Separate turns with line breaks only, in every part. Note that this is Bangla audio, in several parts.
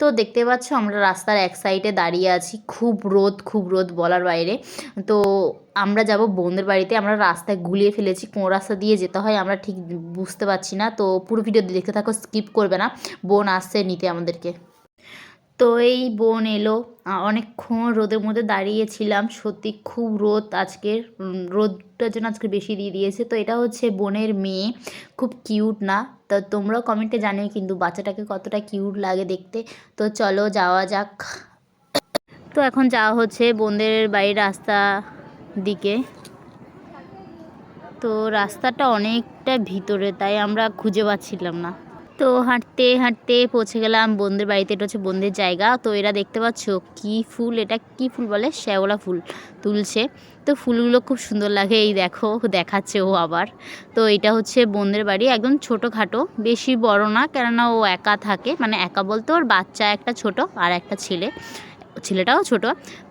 তো দেখতে পাচ্ছ আমরা রাস্তার এক সাইডে দাঁড়িয়ে আছি। খুব রোদ খুব রোদ বলার বাইরে। তো আমরা যাব বোনদের বাড়িতে। আমরা রাস্তায় গুলিয়ে ফেলেছি। কোন রাস্তা দিয়ে যেতে হয় আমরা ঠিক বুঝতে পারছি না। তো পুরো ভিডিও দেখতে থাকো স্কিপ করবে না। বোন আসছে নিতে আমাদেরকে। তো এই বোন এলো। অনেকক্ষণ রোদের মধ্যে দাঁড়িয়েছিলাম। সত্যি খুব রোদ আজকের। রোদটার জন্য আজকে বেশি দিয়ে দিয়েছে। তো এটা হচ্ছে বোনের মেয়ে। খুব কিউট না? তো তোমরাও কমেন্টে জানিও কিন্তু বাচ্চাটাকে কতটা কিউট লাগে দেখতে। তো চলো যাওয়া যাক। তো এখন যাওয়া হচ্ছে বোনদের বাড়ির রাস্তা দিকে। তো রাস্তাটা অনেকটা ভিতরে, তাই আমরা খুঁজে পাচ্ছিলাম না। তো হাঁটতে হাঁটতে পৌঁছে গেলাম বোনদের বাড়িতে। এটা হচ্ছে বোনদের জায়গা। তো এরা দেখতে পাচ্ছ কি ফুল, এটা কি ফুল বলে? শ্যাওলা ফুল তুলছে। তো ফুলগুলো খুব সুন্দর লাগে। এই দেখো, দেখাচ্ছে ও আবার। তো এটা হচ্ছে বোনদের বাড়ি, একদম ছোটোখাটো। বেশি বড় না, কেননা ও একা থাকে। মানে একা বলতে ওর বাচ্চা একটা ছোট আর একটা ছেলে। ছেলেটাও ছোট।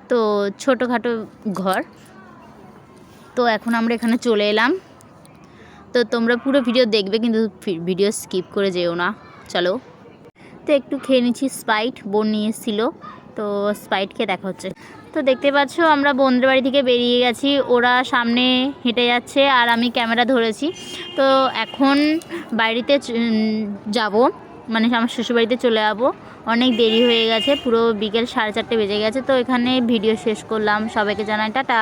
তো ছোটোখাটো ঘর। তো এখন আমরা এখানে চলে এলাম। তো তোমরা পুরো ভিডিও দেখবে, কিন্তু ভিডিও স্কিপ করে যেও না। চলো। তো একটু খেয়ে নিচ্ছি স্পাইট বোন নিয়ে এসেছিল। তো স্পাইট খেয়ে দেখা হচ্ছে। তো দেখতে পাচ্ছ, আমরা বন্ধুর বাড়ি থেকে বেরিয়ে গেছি। ওরা সামনে হেঁটে যাচ্ছে আর আমি ক্যামেরা ধরেছি। তো এখন বাড়িতে যাব। মানে আমার শ্বশুরবাড়িতে চলে যাব। অনেক দেরি হয়ে গেছে। পুরো বিকেল সাড়ে চারটে বেজে গেছে। তো এখানে ভিডিও শেষ করলাম। সবাইকে জানাই, টাটা।